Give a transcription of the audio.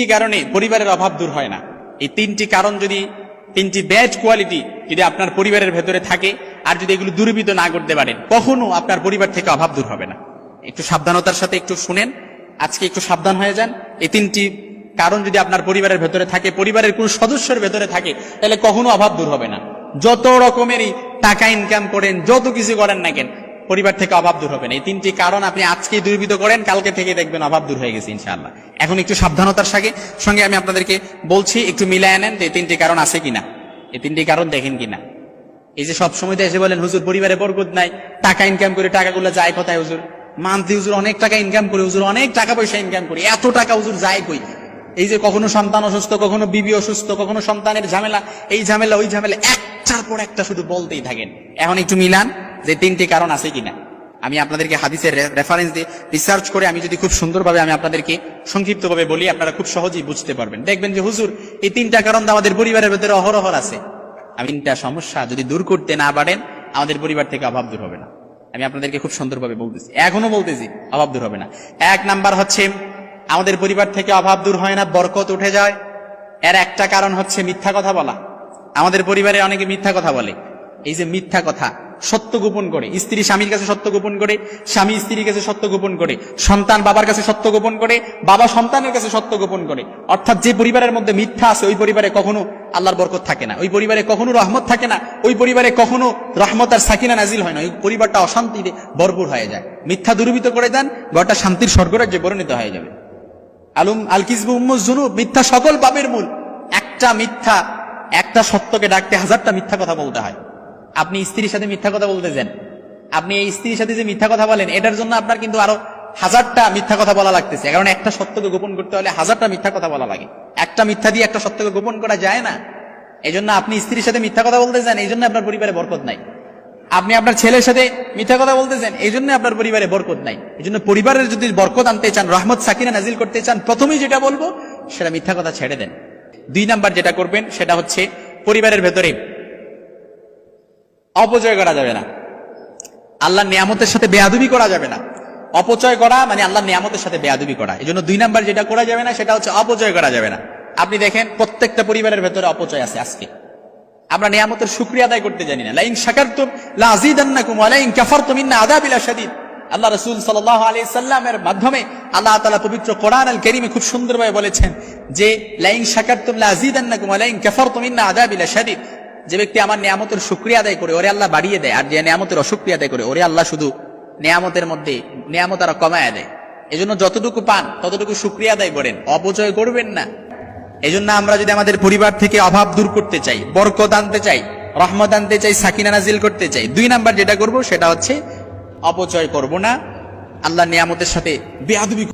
এই কারণে পরিবারের অভাব দূর হয় না। এই তিনটি কারণ যদি, তিনটি ব্যাড কোয়ালিটি যদি আপনার পরিবারের ভেতরে থাকে, আর যদি এগুলো দূরীভূত না করতে পারেন, কখনো আপনার পরিবার থেকে অভাব দূর হবে না। একটু সাবধানতার সাথে একটু শুনেন, আজকে একটু সাবধান হয়ে যান। এই তিনটি কারণ যদি আপনার পরিবারের ভেতরে থাকে, পরিবারের কোন সদস্যের ভেতরে থাকে, তাহলে কখনো অভাব দূর হবে না। যত রকমেরই টাকা ইনকাম করেন, যত কিছু করেন না কেন পরিবার থেকে অভাব দূর হবে না। এই তিনটি কারণ আপনি আজকে দূরীভূত করেন, কালকে থেকে দেখবেন অভাব দূর হয়ে গেছে ইনশাআল্লাহ। এখন একটু সাবধানতার সাথে সঙ্গে আমি আপনাদেরকে বলছি, একটু মিলায় নেন যে তিনটি কারণ আছে কিনা। এই তিনটি কারণ দেখেন কিনা। এই যে সব সময় এসে বলেন, হুজুর, পরিবারে বরকত নাই, টাকা ইনকাম করে, টাকাগুলো যায় কোথায় হুজুর? মান্থলি হুজুর অনেক টাকা ইনকাম করে, হুজুর অনেক টাকা পয়সা ইনকাম করে, এত টাকা হুজুর যায় কই? এই যে কখনো সন্তান অসুস্থ, কখনো বিবি অসুস্থ, কখনো সন্তানের ঝামেলা, এই ঝামেলা, ওই ঝামেলা, একটার পর একটা শুধু বলতেই থাকেন। এখন একটু মিলান। যে তিনটি কারণ আছে কিনা। আমি আপনাদেরকে হাদিসের রেফারেন্স দিয়ে রিসার্চ করে আমি যদি খুব সুন্দরভাবে আমি আপনাদেরকে সংক্ষিপ্তভাবে বলি, আপনারা খুব সহজেই বুঝতে পারবেন। দেখবেন যে হুজুর, এই তিনটা কারণ তো আমাদের পরিবারের ভেতরে অহরহর আছে। আমি তিনটা সমস্যা যদি দূর করতে না পারেন, আমাদের পরিবার থেকে অভাব দূর হবে না। আমি আপনাদেরকে খুব সুন্দরভাবে বলতেছি। এখনও বলতেছি, অভাব দূর হবে না। এক নাম্বার হচ্ছে, আমাদের পরিবার থেকে অভাব দূর হয় না, বরকত উঠে যায়। এর একটা কারণ হচ্ছে মিথ্যা কথা বলা। আমাদের পরিবারে অনেকে মিথ্যা কথা বলে। এই যে মিথ্যা কথা, সত্য গোপন করে, স্ত্রী স্বামীর কাছে সত্য গোপন করে, স্বামী স্ত্রীর কাছে সত্য গোপন করে, সন্তান বাবার কাছে সত্য গোপন করে, বাবা সন্তানের কাছে সত্য গোপন করে, অর্থাৎ যে পরিবারের মধ্যে মিথ্যা আছে, ওই পরিবারে কখনো আল্লাহর বরকত থাকে না, ওই পরিবারে কখনো রহমত থাকে না, ওই পরিবারে কখনো রহমত আর সাকিনা নাজিল হয় না, ওই পরিবারটা অশান্তিতে ভরপুর হয়ে যায়। মিথ্যা দূরীভূত করে দেন ঘরটা শান্তির স্বর্গরাজ্যে পরিণত হয়ে যাবে। আলুম আল কিসবু উম্মুজ জুনুব, মিথ্যা সকল পাপের মূল। একটা মিথ্যা, একটা সত্যকে ডাকতে হাজারটা মিথ্যা কথা বলতে হয়। আপনি স্ত্রীর সাথে মিথ্যা কথা বলতে যান আপনি এই স্ত্রীর সাথে যে মিথ্যা কথা বলেন, এটার জন্য আপনার কিন্তু আরও হাজারটা মিথ্যা কথা বলা লাগতেছে। কারণ একটা সত্যকে গোপন করতে হলে হাজারটা মিথ্যা কথা বলা লাগে। একটা মিথ্যা দিয়ে একটা সত্যকে গোপন করা যায় না। এই আপনি স্ত্রীর সাথে মিথ্যা কথা বলতে যান এই জন্য আপনার পরিবারে বরকত নাই। আপনি আপনার ছেলের সাথে মিথ্যা কথা বলতেছেন এই জন্য আপনার পরিবারে বরকত নাই। এই জন্য পরিবারের যদি বরকত আনতে চান, রহমত সাকিনা নাজিল করতে চান, প্রথমেই যেটা বলব, সেটা মিথ্যা কথা ছেড়ে দেন। দুই নাম্বার যেটা করবেন, সেটা হচ্ছে পরিবারের ভেতরে অপচয় করা যাবে না। আল্লাহ নিয়ামতের সাথে বেয়াদুবি করা যাবে না। অপচয় করা মানে আল্লাহ নিয়ামতের সাথে বেয়াদুবি করা। এই জন্য দুই নাম্বার যেটা করা যাবে না, সেটা হচ্ছে অপচয় করা যাবে না। আপনি দেখেন, প্রত্যেকটা পরিবারের ভেতরে অপচয় আছে আজকে। আমরা নিয়ামতের শুক্রিয়া আদায় করতে জানি না। লাইন শাকারতুম, লা আযীদান্নাকুম ওয়া লাইন কাফারতুম, ইন্না আযাবি লাশাদীদ আল্লাহ রাসূল সাল্লাল্লাহু আলাইহি সাল্লামের মাধ্যমে আল্লাহ তাআলা পবিত্র কোরআন আল কারীমে খুব সুন্দরভাবে বলেছেন যে, লাইন শাকারতুম, লা আযীদান্নাকুম ওয়া লাইন কাফারতুম, ইন্না আযাবি লাশাদীদ যে ব্যক্তি আমার নিয়ামতের শুক্রিয়া আদায় করে, ওরে আল্লাহ বাড়িয়ে দেয়, আর যে নিয়ামতের অশুক্রিয়া আদায় করে, ওরে আল্লাহ শুধু নিয়ামতের মধ্যে, নিয়ামত আরও কমায় দেয়। এজন্য যতটুকু পান, ততটুকু শুক্রিয়া আদায় করেন। অপচয় করবেন না। এজন্য আমরা যদি আমাদের পরিবার থেকে অভাব দূর করতে চাই, বরকত আনতে চাই, রহমত আনতে চাই, সাকিনা নাজিল করতে চাই, দুই নাম্বার যেটা করব সেটা হচ্ছে, অপচয় করব না। আল্লাহ নিয়ামতের সাথে বেয়াদবি